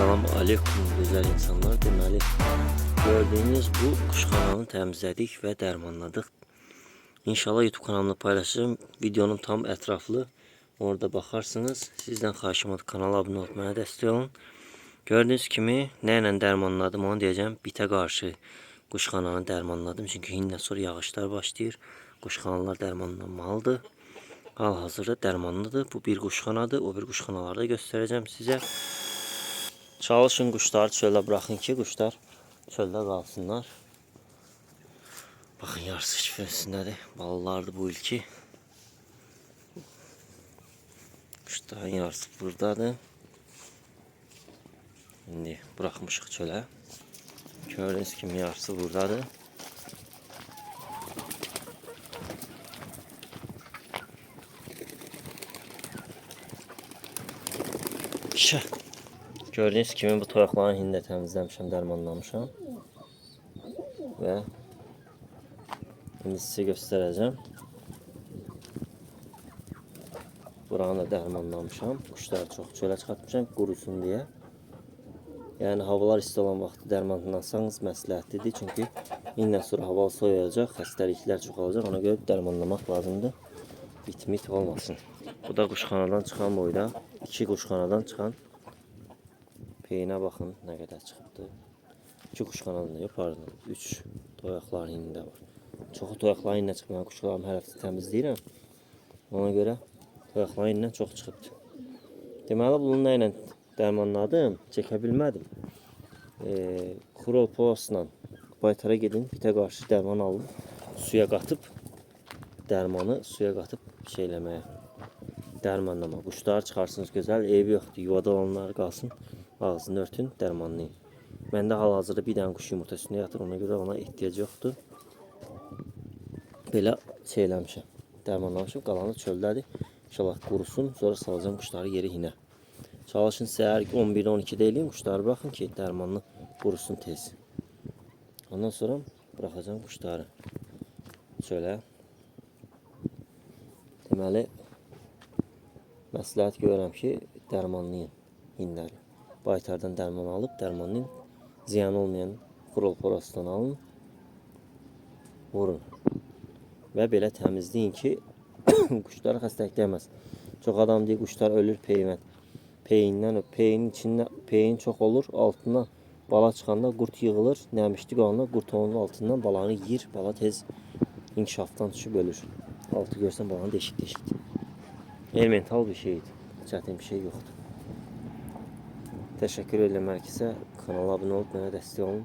Salam aleykum güzel insanlar. Deməli, gördüyünüz bu kuşxananı təmizlədik və dərmanladıq. İnşallah YouTube kanalımda paylaşacağım. Videonun tam ətraflı. Orada baxarsınız. Sizdən xahişim odur kanala abunə olub mənə dəstək olun. Gördüyünüz kimi nə ilə dərmanladım onu deyəcəm. Bitə qarşı quşxananı dərmanladım. Çünki hindən sonra yağışlar başlayır. Quşxanalar dərmanlanmalıdır. Hal-hazırda dərmanlıdır. Bu bir quşxanadır. O bir quşxanaları da göstərəcəm sizə. Çalışın quşları çöldə buraxın ki, quşlar çöldə qalsınlar. Baxın, yarısı şifrəsindədir. Balalardır bu ilki. Quşların yarısı buradadır. İndi buraxmışıq çölə. Gördüyünüz kimi yarısı buradadır. Şah. Gördüyünüz kimi bu toyaqların hini də təmizləmişəm, dərmanlamışam. Və indi sizə göstərəcəm. Buranı da dərmanlamışam. Quşları çox çölə çıxartmışam qurusun deyə. Yəni havalar isti olan vaxtı dərmanlasanız məsləhətlidir. Çünki indən sonra hava soyuyacaq, xəstəliklər çoxalacaq. Ona görə dərmanlamaq lazımdır. Bitmit olmasın. Bu da quşxanadan çıxan boyda. iki quşxanadan çıxan Peyinə baxın nə qədər çıxıbdı. 2 quşxanadan da yox, pardon. 3 toyaqların inində var. Çoxu toyaqların ininə çıxıb. Mən quşlarımı hər həftə təmizləyirəm. Ona görə toyaqların inindən çox çıxıbdı. Deməli bunu nə ilə dərmanladım, çəkə bilmədim. E, Xrol Plusla baytara gedin, bitə qarşı dərman alın. Suya qatıb dərmanı suya qatıb şeyləməyə dərmanlama. Quşları çıxarsınız gözəl, evi yoxdur. Yuvada olanlar qalsın. Ağzını örtün, dərmanlayın. Məndə hal-hazırda bir dənə quş yumurta üstündə yatır. Ona görə ona ehtiyac yoxdur. Belə şey eləmişəm. Dərmanlamışam. Qalanı çöldədir. İnşallah qurusun. Sonra salacağım quşları yeri hinə. Çalışın səhər 11-12-də eləyim. Quşları baxın ki, dərmanlı qurusun tez. Ondan sonra buraxacağım quşları çölə. Deməli, məsləhət görürəm ki, dərmanlayın hinləri. Baytardan dərman alıb dərmanlayın. Ziyan olmayan xrolporasdan alın. Vurun. Və belə təmizləyin ki, quşlara xəstəlik dəyməz. Çox adam deyir quşlar ölür peyvən. Peyindən, peyinin içində peyin çox olur, altına bala çıxanda qurt yığılır, nəmişlik olanda qurt onun altından balanı yeyir, bala tez inkişafdan düşüb ölür. Altı görsən balanı deşik-deşikdir. Elemental bir şeydir. Çətin bir şey yoxdur. Təşəkkür edirəm hər kəsə. Kanala abunə olub mənə dəstək olun.